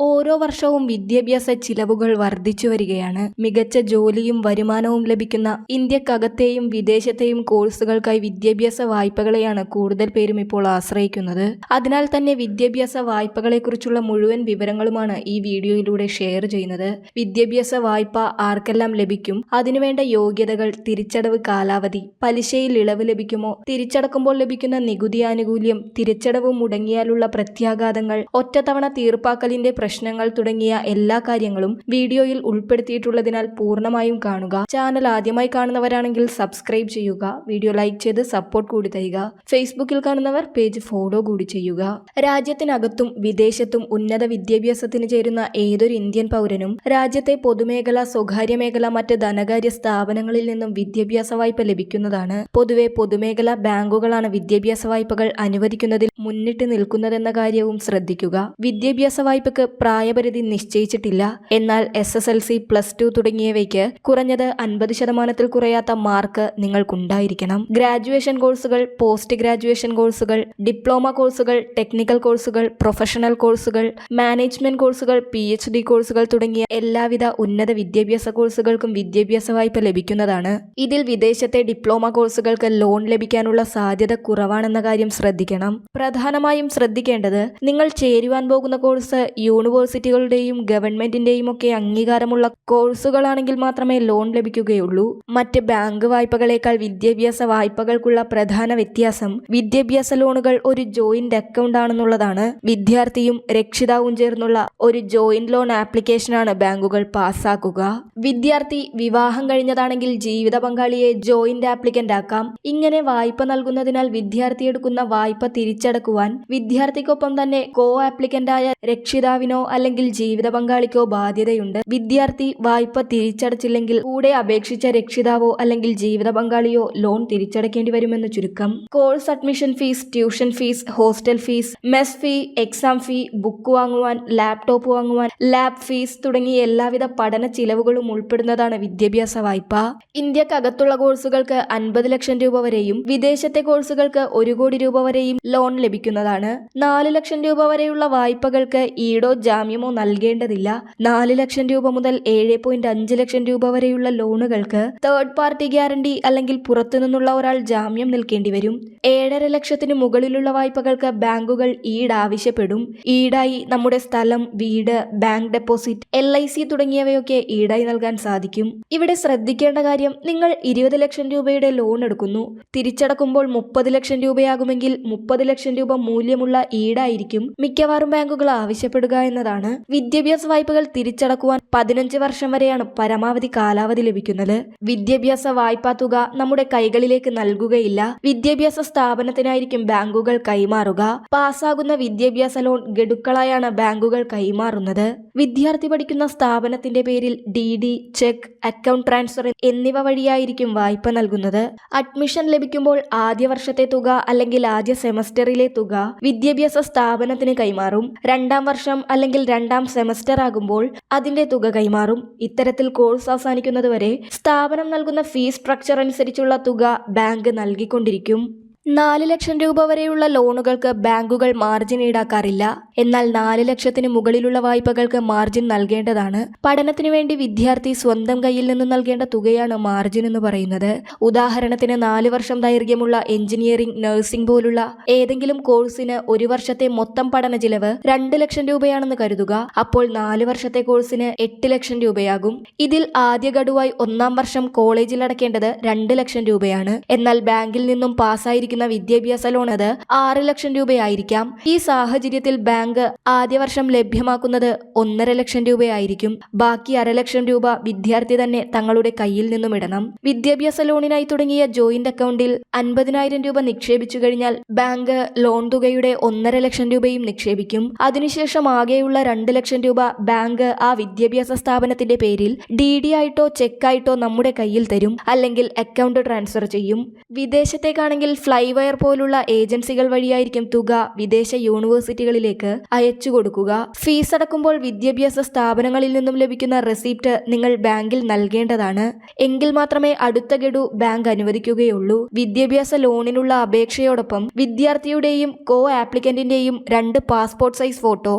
ഓരോ വർഷവും വിദ്യാഭ്യാസ ചിലവുകൾ വർദ്ധിച്ചു വരികയാണ്. മികച്ച ജോലിയും വരുമാനവും ലഭിക്കുന്ന ഇന്ത്യക്കകത്തെയും വിദേശത്തെയും കോഴ്സുകൾക്കായി വിദ്യാഭ്യാസ വായ്പകളെയാണ് കൂടുതൽ പേരും ഇപ്പോൾ ആശ്രയിക്കുന്നത്. അതിനാൽ തന്നെ വിദ്യാഭ്യാസ വായ്പകളെക്കുറിച്ചുള്ള മുഴുവൻ വിവരങ്ങളുമാണ് ഈ വീഡിയോയിലൂടെ ഷെയർ ചെയ്യുന്നത്. വിദ്യാഭ്യാസ വായ്പ ആർക്കെല്ലാം ലഭിക്കും? അതിനുവേണ്ട യോഗ്യതകൾ തിരിച്ചടവ് കാലാവധി പലിശയിൽ ഇളവ് ലഭിക്കുമോ? തിരിച്ചടക്കുമ്പോൾ ലഭിക്കുന്ന നികുതി ആനുകൂല്യം തിരിച്ചടവ് മുടങ്ങിയാലുള്ള പ്രത്യാഘാതങ്ങൾ ഒറ്റത്തവണ തീർപ്പാക്കലിന്റെ പ്രശ്നങ്ങൾ തുടങ്ങിയ എല്ലാ കാര്യങ്ങളും വീഡിയോയിൽ ഉൾപ്പെടുത്തിയിട്ടുള്ളതിനാൽ പൂർണമായും കാണുക. ചാനൽ ആദ്യമായി കാണുന്നവരാണെങ്കിൽ സബ്സ്ക്രൈബ് ചെയ്യുക. വീഡിയോ ലൈക്ക് ചെയ്ത് സപ്പോർട്ട് കൂടി തരിക. ഫേസ്ബുക്കിൽ കാണുന്നവർ പേജ് ഫോളോ കൂടി ചെയ്യുക. രാജ്യത്തിനകത്തും വിദേശത്തും ഉന്നത വിദ്യാഭ്യാസത്തിന് ചേരുന്ന ഏതൊരു ഇന്ത്യൻ പൗരനും രാജ്യത്തെ പൊതുമേഖല സ്വകാര്യ മേഖല മറ്റ് ധനകാര്യ സ്ഥാപനങ്ങളിൽ നിന്നും വിദ്യാഭ്യാസ വായ്പ ലഭിക്കുന്നതാണ്. പൊതുവെ പൊതുമേഖല ബാങ്കുകളാണ് വിദ്യാഭ്യാസ വായ്പകൾ അനുവദിക്കുന്നതിൽ മുന്നിട്ട് നിൽക്കുന്നതെന്ന കാര്യവും ശ്രദ്ധിക്കുക. വിദ്യാഭ്യാസ വായ്പക്ക് പ്രായപരിധി നിശ്ചയിച്ചിട്ടില്ല. എന്നാൽ S S L C plus two തുടങ്ങിയവയ്ക്ക് കുറഞ്ഞത് അൻപത് ശതമാനത്തിൽ കുറയാത്ത മാർക്ക് നിങ്ങൾക്കുണ്ടായിരിക്കണം. ഗ്രാജുവേഷൻ കോഴ്സുകൾ പോസ്റ്റ് ഗ്രാജുവേഷൻ കോഴ്സുകൾ ഡിപ്ലോമ കോഴ്സുകൾ ടെക്നിക്കൽ കോഴ്സുകൾ പ്രൊഫഷണൽ കോഴ്സുകൾ മാനേജ്മെന്റ് കോഴ്സുകൾ പി എച്ച് ഡി കോഴ്സുകൾ തുടങ്ങിയ എല്ലാവിധ ഉന്നത വിദ്യാഭ്യാസ കോഴ്സുകൾക്കും വിദ്യാഭ്യാസ വായ്പ ലഭിക്കുന്നതാണ്. ഇതിൽ വിദേശത്തെ ഡിപ്ലോമ കോഴ്സുകൾക്ക് ലോൺ ലഭിക്കാനുള്ള സാധ്യത കുറവാണെന്ന കാര്യം ശ്രദ്ധിക്കണം. പ്രധാനമായും ശ്രദ്ധിക്കേണ്ടത് നിങ്ങൾ ചേരുവാൻ പോകുന്ന കോഴ്സ് യൂണിവേഴ്സിറ്റികളുടെയും ഗവൺമെന്റിന്റെയും ഒക്കെ അംഗീകാരമുള്ള കോഴ്സുകളാണെങ്കിൽ മാത്രമേ ലോൺ ലഭിക്കുകയുള്ളൂ. മറ്റ് ബാങ്ക് വായ്പകളേക്കാൾ വിദ്യാഭ്യാസ വായ്പകൾക്കുള്ള പ്രധാന വ്യത്യാസം വിദ്യാഭ്യാസ ലോണുകൾ ഒരു ജോയിന്റ് അക്കൗണ്ട് ആണെന്നുള്ളതാണ്. വിദ്യാർത്ഥിയും രക്ഷിതാവും ചേർന്നുള്ള ഒരു ജോയിന്റ് ലോൺ ആപ്ലിക്കേഷനാണ് ബാങ്കുകൾ പാസ്സാക്കുക. വിദ്യാർത്ഥി വിവാഹം കഴിഞ്ഞതാണെങ്കിൽ ജീവിത പങ്കാളിയെ ജോയിന്റ് ആപ്ലിക്കന്റ് ആക്കാം. ഇങ്ങനെ വായ്പ നൽകുന്നതിനാൽ വിദ്യാർത്ഥി എടുക്കുന്ന വായ്പ തിരിച്ചടക്കുവാൻ വിദ്യാർത്ഥിക്കൊപ്പം തന്നെ കോ ആപ്ലിക്കന്റായ രക്ഷിതാവിനോ അല്ലെങ്കിൽ ജീവിത പങ്കാളിക്കോ ബാധ്യതയുണ്ട്. വിദ്യാർത്ഥി വായ്പ തിരിച്ചടച്ചില്ലെങ്കിൽ കൂടെ അപേക്ഷിച്ച രക്ഷിതാവോ അല്ലെങ്കിൽ ജീവിത പങ്കാളിയോ ലോൺ തിരിച്ചടക്കേണ്ടി വരുമെന്ന് ചുരുക്കം. Course admission fees tuition fees hostel fees mess fee exam fee book വാങ്ങുവാൻ ലാപ്ടോപ്പ് വാങ്ങുവാൻ ലാബ് ഫീസ് തുടങ്ങിയ എല്ലാവിധ പഠന ചിലവുകളും ഉൾപ്പെടുന്നതാണ് വിദ്യാഭ്യാസ വായ്പ. ഇന്ത്യക്കകത്തുള്ള കോഴ്സുകൾക്ക് അൻപത് ലക്ഷം രൂപ വരെയും വിദേശത്തെ കോഴ്സുകൾക്ക് ഒരു കോടി രൂപ വരെയും ലോൺ ലഭിക്കുന്നതാണ്. നാല് ലക്ഷം രൂപ വരെയുള്ള വായ്പകൾക്ക് ഈടോ ജാമ്യമോ നൽകേണ്ടതില്ല. നാല് ലക്ഷം രൂപ മുതൽ ഏഴ് പോയിന്റ് അഞ്ച് ലക്ഷം രൂപ വരെയുള്ള ലോണുകൾക്ക് തേർഡ് പാർട്ടി ഗ്യാരണ്ടി അല്ലെങ്കിൽ പുറത്തുനിന്നുള്ള ഒരാൾ ജാമ്യം നിൽക്കേണ്ടി വരും ഏഴര ലക്ഷത്തിന് മുകളിലുള്ള വായ്പകൾക്ക് ബാങ്കുകൾ ഈട് ആവശ്യപ്പെടും. ഈടായി നമ്മുടെ സ്ഥലം വീട് bank deposit L I C തുടങ്ങിയവയൊക്കെ ഈടായി നൽകാൻ സാധിക്കും. ഇവിടെ ശ്രദ്ധിക്കേണ്ട കാര്യം നിങ്ങൾ ഇരുപത് ലക്ഷം രൂപയുടെ ലോൺ എടുക്കുന്നു. തിരിച്ചടക്കുമ്പോൾ മുപ്പത് ലക്ഷം രൂപയാകുമെങ്കിൽ മുപ്പത് ലക്ഷം രൂപ മൂല്യമുള്ള ഈടായിരിക്കും മിക്കവാറും ബാങ്കുകൾ ആവശ്യപ്പെടുക എന്നതാണ് വിദ്യാഭ്യാസ വായ്പകൾ തിരിച്ചടക്കുവാൻ പതിനഞ്ച് വർഷം വരെയാണ് പരമാവധി കാലാവധി ലഭിക്കുന്നത്. വിദ്യാഭ്യാസ വായ്പാ തുക നമ്മുടെ കൈകളിലേക്ക് നൽകുകയില്ല. വിദ്യാഭ്യാസ സ്ഥാപനത്തിനായിരിക്കും ബാങ്കുകൾ കൈമാറുക. പാസ്സാകുന്ന വിദ്യാഭ്യാസ ലോൺ ഗഡുക്കളായാണ് ബാങ്കുകൾ കൈമാറുന്നത്. വിദ്യാർത്ഥി പഠിക്കുന്ന സ്ഥാപനത്തിന്റെ പേരിൽ D D cheque account transfer എന്നിവ വഴിയായിരിക്കും വായ്പ നൽകുന്നത്. അഡ്മിഷൻ ലഭിക്കുമ്പോൾ ആദ്യ വർഷത്തെ തുക അല്ലെങ്കിൽ ആദ്യ സെമസ്റ്ററിലെ തുക വിദ്യാഭ്യാസ സ്ഥാപനത്തിന് കൈമാറും. രണ്ടാം വർഷം അല്ലെങ്കിൽ രണ്ടാം സെമസ്റ്റർ ആകുമ്പോൾ അതിന്റെ തുക കൈമാറും. ഇത്തരത്തിൽ കോഴ്സ് അവസാനിക്കുന്നതുവരെ സ്ഥാപനം നൽകുന്ന ഫീസ് സ്ട്രക്ചർ അനുസരിച്ചുള്ള തുക ബാങ്ക് നൽകിക്കൊണ്ടിരിക്കും. നാല് ലക്ഷം രൂപ വരെയുള്ള ലോണുകൾക്ക് ബാങ്കുകൾ മാർജിൻ ഈടാക്കാറില്ല. എന്നാൽ നാല് ലക്ഷത്തിന് മുകളിലുള്ള വായ്പകൾക്ക് മാർജിൻ നൽകേണ്ടതാണ്. പഠനത്തിനു വേണ്ടി വിദ്യാർത്ഥി സ്വന്തം കയ്യിൽ നിന്ന് നൽകേണ്ട തുകയാണ് മാർജിൻ എന്ന് പറയുന്നത്. ഉദാഹരണത്തിന് നാല് വർഷം ദൈർഘ്യമുള്ള എഞ്ചിനീയറിംഗ് നഴ്സിംഗ് പോലുള്ള ഏതെങ്കിലും കോഴ്സിന് ഒരു വർഷത്തെ മൊത്തം പഠന ചിലവ് രണ്ട് ലക്ഷം രൂപയാണെന്ന് കരുതുക. അപ്പോൾ നാല് വർഷത്തെ കോഴ്സിന് എട്ട് ലക്ഷം രൂപയാകും. ഇതിൽ ആദ്യ ഗഡുവായി ഒന്നാം വർഷം കോളേജിൽ അടക്കേണ്ടത് രണ്ട് ലക്ഷം രൂപയാണ്. എന്നാൽ ബാങ്കിൽ നിന്നും പാസ്സായിരിക്കുന്ന വിദ്യാഭ്യാസ ലോൺ അത് ആറ് ലക്ഷം രൂപയായിരിക്കാം. ഈ സാഹചര്യത്തിൽ ബാങ്ക് ആദ്യ വർഷം ലഭ്യമാക്കുന്നത് ഒന്നര ലക്ഷം രൂപയായിരിക്കും. ബാക്കി അരലക്ഷം രൂപ വിദ്യാർത്ഥി തന്നെ തങ്ങളുടെ കയ്യിൽ നിന്നും ഇടണം. വിദ്യാഭ്യാസ ലോണിനായി തുടങ്ങിയ ജോയിന്റ് അക്കൗണ്ടിൽ അൻപതിനായിരം രൂപ നിക്ഷേപിച്ചു കഴിഞ്ഞാൽ ബാങ്ക് ലോൺ തുകയുടെ ഒന്നര ലക്ഷം രൂപയും നിക്ഷേപിക്കും. അതിനുശേഷം ആകെയുള്ള രണ്ട് ലക്ഷം രൂപ ബാങ്ക് ആ വിദ്യാഭ്യാസ സ്ഥാപനത്തിന്റെ പേരിൽ ഡി ഡി ആയിട്ടോ ചെക്കായിട്ടോ നമ്മുടെ കയ്യിൽ തരും അല്ലെങ്കിൽ അക്കൗണ്ട് ട്രാൻസ്ഫർ ചെയ്യും. വിദേശത്തേക്കാണെങ്കിൽ ഫ്ലൈറ്റ് സ്കൈവയർ പോലുള്ള ഏജൻസികൾ വഴിയായിരിക്കും തുക വിദേശ യൂണിവേഴ്സിറ്റികളിലേക്ക് അയച്ചു കൊടുക്കുക. ഫീസ് അടക്കുമ്പോൾ വിദ്യാഭ്യാസ സ്ഥാപനങ്ങളിൽ നിന്നും ലഭിക്കുന്ന റെസിപ്റ്റ് നിങ്ങൾ ബാങ്കിൽ നൽകേണ്ടതാണ്. എങ്കിൽ മാത്രമേ അടുത്ത ഗഡു ബാങ്ക് അനുവദിക്കുകയുള്ളൂ. വിദ്യാഭ്യാസ ലോണിനുള്ള അപേക്ഷയോടൊപ്പം വിദ്യാർത്ഥിയുടെയും കോ ആപ്ലിക്കന്റിന്റെയും രണ്ട് passport size photo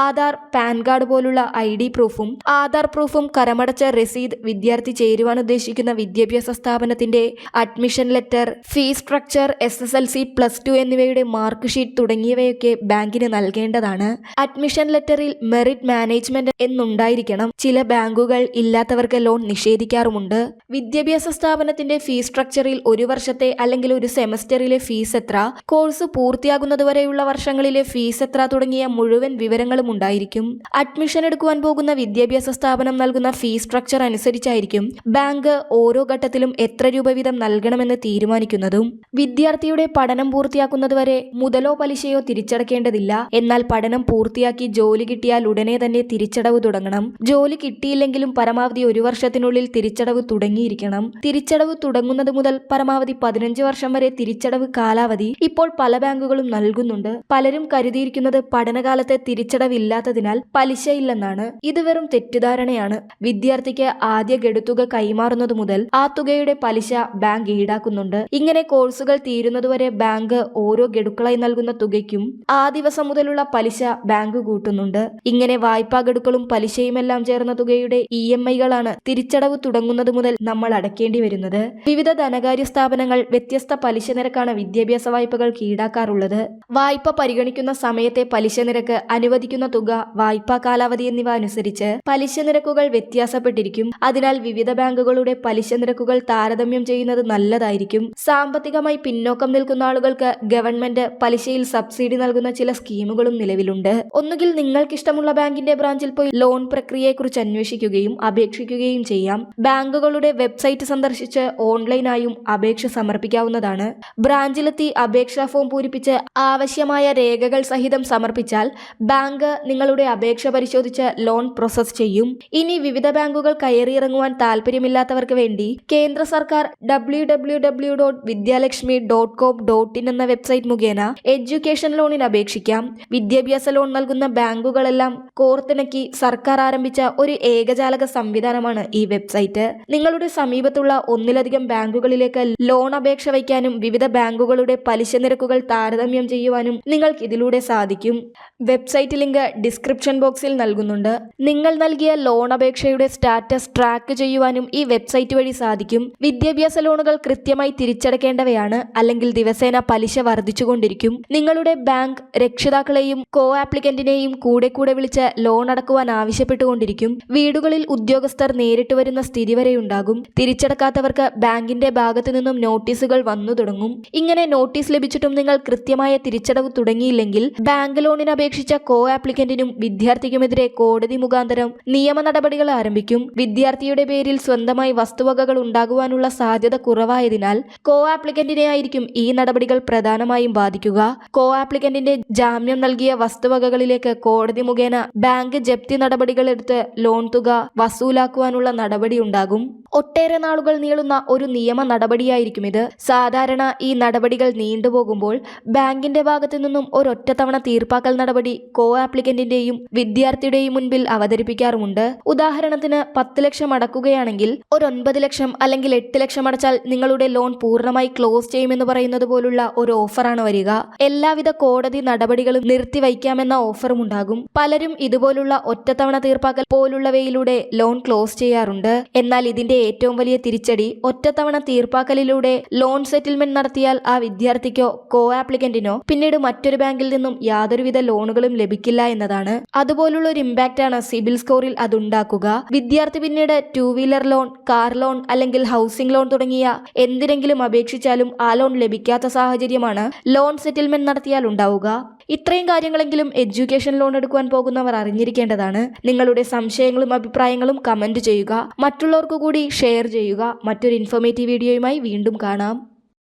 Aadhaar PAN card പോലുള്ള ഐ ഡി പ്രൂഫും ആധാർ പ്രൂഫും കരമടച്ച രസീത് വിദ്യാർത്ഥി ചേരുവാൻ ഉദ്ദേശിക്കുന്ന വിദ്യാഭ്യാസ സ്ഥാപനത്തിന്റെ admission letter fees structure S S L C plus two എന്നിവയുടെ മാർക്ക് ഷീറ്റ് തുടങ്ങിയവയൊക്കെ ബാങ്കിന് നൽകേണ്ടതാണ്. അഡ്മിഷൻ ലെറ്ററിൽ മെറിറ്റ് മാനേജ്മെന്റ് എന്നുണ്ടായിരിക്കണം. ചില ബാങ്കുകൾ ഇല്ലാത്തവർക്ക് ലോൺ നിഷേധിക്കാറുമുണ്ട്. വിദ്യാഭ്യാസ സ്ഥാപനത്തിന്റെ ഫീസ് സ്ട്രക്ചറിൽ ഒരു വർഷത്തെ അല്ലെങ്കിൽ ഒരു സെമസ്റ്ററിലെ ഫീസ് എത്ര കോഴ്സ് പൂർത്തിയാകുന്നതുവരെയുള്ള വർഷങ്ങളിലെ ഫീസ് എത്ര തുടങ്ങിയ മുഴുവൻ വിവരങ്ങളും ഉണ്ടായിരിക്കും. അഡ്മിഷൻ എടുക്കുവാൻ പോകുന്ന വിദ്യാഭ്യാസ സ്ഥാപനം നൽകുന്ന ഫീസ് സ്ട്രക്ചർ അനുസരിച്ചായിരിക്കും. ബാങ്ക് ഓരോ ഘട്ടത്തിലും എത്ര രൂപ വീതം നൽകണമെന്ന് തീരുമാനിക്കുന്നതും. വിദ്യാർത്ഥിയുടെ പഠനം പൂർത്തിയാക്കുന്നതുവരെ മുതലോ പലിശയോ തിരിച്ചടക്കേണ്ടതില്ല. എന്നാൽ പഠനം പൂർത്തിയാക്കി ജോലി കിട്ടിയാൽ ഉടനെ തന്നെ തിരിച്ചടവ് തുടങ്ങണം. ജോലി കിട്ടിയില്ലെങ്കിലും പരമാവധി ഒരു വർഷത്തിനുള്ളിൽ തിരിച്ചടവ് തുടങ്ങിയിരിക്കണം. തിരിച്ചടവ് തുടങ്ങുന്നത് മുതൽ പരമാവധി പതിനഞ്ച് വർഷം വരെ തിരിച്ചടവ് കാലാവധി ഇപ്പോൾ പല ബാങ്കുകളും നൽകുന്നുണ്ട്. പലരും കരുതിയിരിക്കുന്നത് പഠനകാലത്തെ തിരിച്ചടവില്ലാത്തതിനാൽ പലിശയില്ലെന്നാണ് ഇത് വെറും തെറ്റിദ്ധാരണയാണ്. വിദ്യാർത്ഥിക്ക് ആദ്യ ഗഡുത്തുക കൈമാറുന്നത് മുതൽ ആ തുകയുടെ പലിശ ബാങ്ക് ഈടാക്കുന്നുണ്ട്. ഇങ്ങനെ കോഴ്സുകൾ തീരുന്നതുവരെ ബാങ്ക് ഓരോ ഗഡുക്കളായി നൽകുന്ന തുകയ്ക്കും ആ ദിവസം മുതലുള്ള പലിശ ബാങ്ക് കൂട്ടുന്നുണ്ട്. ഇങ്ങനെ വായ്പാ ഗഡുക്കളും പലിശയുമെല്ലാം ചേർന്ന തുകയുടെ ഇ എം ഐകളാണ് തിരിച്ചടവ് തുടങ്ങുന്നത് മുതൽ നമ്മൾ അടക്കേണ്ടി വരുന്നത്. വിവിധ ധനകാര്യ സ്ഥാപനങ്ങൾ വ്യത്യസ്ത പലിശ നിരക്കാണ് വിദ്യാഭ്യാസ വായ്പകൾ ഈടാക്കാറുള്ളത് വായ്പ പരിഗണിക്കുന്ന സമയത്തെ പലിശ നിരക്ക് അനുവദിക്കുന്ന തുക വായ്പാ കാലാവധി എന്നിവ അനുസരിച്ച് പലിശ നിരക്കുകൾ വ്യത്യാസപ്പെട്ടിരിക്കും. അതിനാൽ വിവിധ ബാങ്കുകളുടെ പലിശ നിരക്കുകൾ താരതമ്യം ചെയ്യുന്നത് നല്ലതായിരിക്കും. സാമ്പത്തികമായി പിന്നോക്കം നിൽക്കുന്ന ആളുകൾക്ക് ഗവൺമെന്റ് പലിശയിൽ സബ്സിഡി നൽകുന്ന ചില സ്കീമുകളും നിലവിലുണ്ട്. ഒന്നുകിൽ നിങ്ങൾക്കിഷ്ടമുള്ള ബാങ്കിന്റെ ബ്രാഞ്ചിൽ പോയി ലോൺ പ്രക്രിയയെക്കുറിച്ച് അന്വേഷിക്കുകയും അപേക്ഷിക്കുകയും ചെയ്യാം. ബാങ്കുകളുടെ വെബ്സൈറ്റ് സന്ദർശിച്ച് ഓൺലൈനായും അപേക്ഷ സമർപ്പിക്കാവുന്നതാണ്. ബ്രാഞ്ചിലെത്തി അപേക്ഷാ ഫോം പൂരിപ്പിച്ച് ആവശ്യമായ രേഖകൾ സഹിതം സമർപ്പിച്ചാൽ ബാങ്ക് നിങ്ങളുടെ അപേക്ഷ പരിശോധിച്ച് ലോൺ പ്രോസസ് ചെയ്യും. ഇനി വിവിധ ബാങ്കുകൾ കയറിയിറങ്ങുവാൻ താല്പര്യമില്ലാത്തവർക്ക് വേണ്ടി കേന്ദ്ര സർക്കാർ W W W dot Vidyalakshmi dot com dot in എന്ന വെബ്സൈറ്റ് മുഖേന എഡ്യൂക്കേഷൻ ലോണിന് അപേക്ഷിക്കാം. വിദ്യാഭ്യാസ ലോൺ നൽകുന്ന ബാങ്കുകളെല്ലാം കോർത്തിണക്കി സർക്കാർ ആരംഭിച്ച ഒരു ഏകജാലക സംവിധാനമാണ് ഈ വെബ്സൈറ്റ് നിങ്ങളുടെ സമീപത്തുള്ള ഒന്നിലധികം ബാങ്കുകളിലേക്ക് ലോൺ അപേക്ഷ വയ്ക്കാനും വിവിധ ബാങ്കുകളുടെ പലിശ നിരക്കുകൾ താരതമ്യം ചെയ്യുവാനും നിങ്ങൾക്ക് ഇതിലൂടെ സാധിക്കും. വെബ്സൈറ്റ് ലിങ്ക് ഡിസ്ക്രിപ്ഷൻ ബോക്സിൽ നൽകുന്നുണ്ട്. നിങ്ങൾ നൽകിയ ലോൺ അപേക്ഷയുടെ സ്റ്റാറ്റസ് ട്രാക്ക് ചെയ്യുവാനും ഈ വെബ്സൈറ്റ് വഴി സാധിക്കും. വിദ്യാഭ്യാസ ലോണുകൾ കൃത്യമായി തിരിച്ചടക്കേണ്ടവയാണ്. അല്ലെങ്കിൽ ദിവസേന പലിശ വർദ്ധിച്ചുകൊണ്ടിരിക്കും. നിങ്ങളുടെ ബാങ്ക് രക്ഷിതാക്കളെയും കോ ആപ്ലിക്കന്റിനെയും കൂടെ കൂടെ വിളിച്ച് ലോൺ അടക്കുവാൻ ആവശ്യപ്പെട്ടുകൊണ്ടിരിക്കും. വീടുകളിൽ ഉദ്യോഗസ്ഥർ നേരിട്ട് വരുന്ന സ്ഥിതി വരെയുണ്ടാകും തിരിച്ചടക്കാത്തവർക്ക് ബാങ്കിന്റെ ഭാഗത്തു നിന്നും നോട്ടീസുകൾ വന്നു തുടങ്ങും. ഇങ്ങനെ നോട്ടീസ് ലഭിച്ചിട്ടും നിങ്ങൾ കൃത്യമായ തിരിച്ചടവ് തുടങ്ങിയില്ലെങ്കിൽ ബാങ്ക് ലോണിന് അപേക്ഷിച്ച കോ ആപ്ലിക്കന്റിനും വിദ്യാർത്ഥിക്കുമെതിരെ കോടതി മുഖാന്തരം നിയമ നടപടികൾ ആരംഭിക്കും. വിദ്യാർത്ഥിയുടെ പേരിൽ സ്വന്തമായി വസ്തുവകകൾ ഉണ്ടാകുവാനുള്ള സാധ്യത കുറവായതിനാൽ കോ ആപ്ലിക്കന്റിനെ ആയിരിക്കും ഈ നടപടികൾ പ്രധാനമായും ബാധിക്കുക. കോ ആപ്ലിക്കന്റിന്റെ ജാമ്യം നൽകിയ വസ്തുവകകളിലേക്ക് കോടതി മുഖേന ബാങ്ക് ജപ്തി നടപടികൾ എടുത്ത് ലോൺ തുക വസൂലാക്കുവാനുള്ള നടപടി ഉണ്ടാകും. ഒട്ടേറെ നാളുകൾ നീളുന്ന ഒരു നിയമ നടപടിയായിരിക്കും ഇത്. സാധാരണ ഈ നടപടികൾ നീണ്ടുപോകുമ്പോൾ ബാങ്കിന്റെ ഭാഗത്തു നിന്നും ഒരൊറ്റത്തവണ തീർപ്പാക്കൽ നടപടി കോ ആപ്ലിക്കന്റിന്റെയും വിദ്യാർത്ഥിയുടെയും മുൻപിൽ അവതരിപ്പിക്കാറുമുണ്ട്. ഉദാഹരണത്തിന് പത്ത് ലക്ഷം അടക്കുകയാണെങ്കിൽ ഒരു ഒൻപത് ലക്ഷം അല്ലെങ്കിൽ എട്ട് ലക്ഷം അടച്ചാൽ നിങ്ങളുടെ ലോൺ പൂർണമായി ക്ലോസ് ചെയ്യുമെന്ന് പറയുന്നത് പോലുള്ള ഒരു ഓഫറാണ് വരിക. എല്ലാവിധ കോടതി നടപടികളും നിർത്തിവയ്ക്കാമെന്ന ഓഫറും ഉണ്ടാകും. പലരും ഇതുപോലുള്ള ഒറ്റത്തവണ തീർപ്പാക്കൽ പോലുള്ളവയിലൂടെ ലോൺ ക്ലോസ് ചെയ്യാറുണ്ട്. എന്നാൽ ഇതിന്റെ ഏറ്റവും വലിയ തിരിച്ചടി ഒറ്റത്തവണ തീർപ്പാക്കലിലൂടെ ലോൺ സെറ്റിൽമെന്റ് നടത്തിയാൽ ആ വിദ്യാർത്ഥിക്കോ കോ ആപ്ലിക്കന്റിനോ പിന്നീട് മറ്റൊരു ബാങ്കിൽ നിന്നും യാതൊരുവിധ ലോണുകളും ലഭിക്കില്ല എന്നതാണ്. അതുപോലുള്ള ഒരു ഇമ്പാക്റ്റ് ആണ് സിബിൽ സ്കോറിൽ അതുണ്ടാക്കുക വിദ്യാർത്ഥി പിന്നീട് two wheeler loan car loan അല്ലെങ്കിൽ ഹൗസിംഗ് ലോൺ തുടങ്ങിയ എന്തിനെങ്കിലും അപേക്ഷിച്ചാലും ആ ലോൺ ലഭിക്കാത്ത സാഹചര്യമാണ് ലോൺ സെറ്റിൽമെന്റ് നടത്തിയാൽ ഉണ്ടാവുക. ഇത്രയും കാര്യങ്ങളെങ്കിലും എഡ്യൂക്കേഷൻ ലോൺ എടുക്കുവാൻ പോകുന്നവർ അറിഞ്ഞിരിക്കേണ്ടതാണ്. നിങ്ങളുടെ സംശയങ്ങളും അഭിപ്രായങ്ങളും കമന്റ് ചെയ്യുക. മറ്റുള്ളവർക്ക് കൂടി ഷെയർ ചെയ്യുക. മറ്റൊരു ഇൻഫോർമേറ്റീവ് വീഡിയോയുമായി വീണ്ടും കാണാം.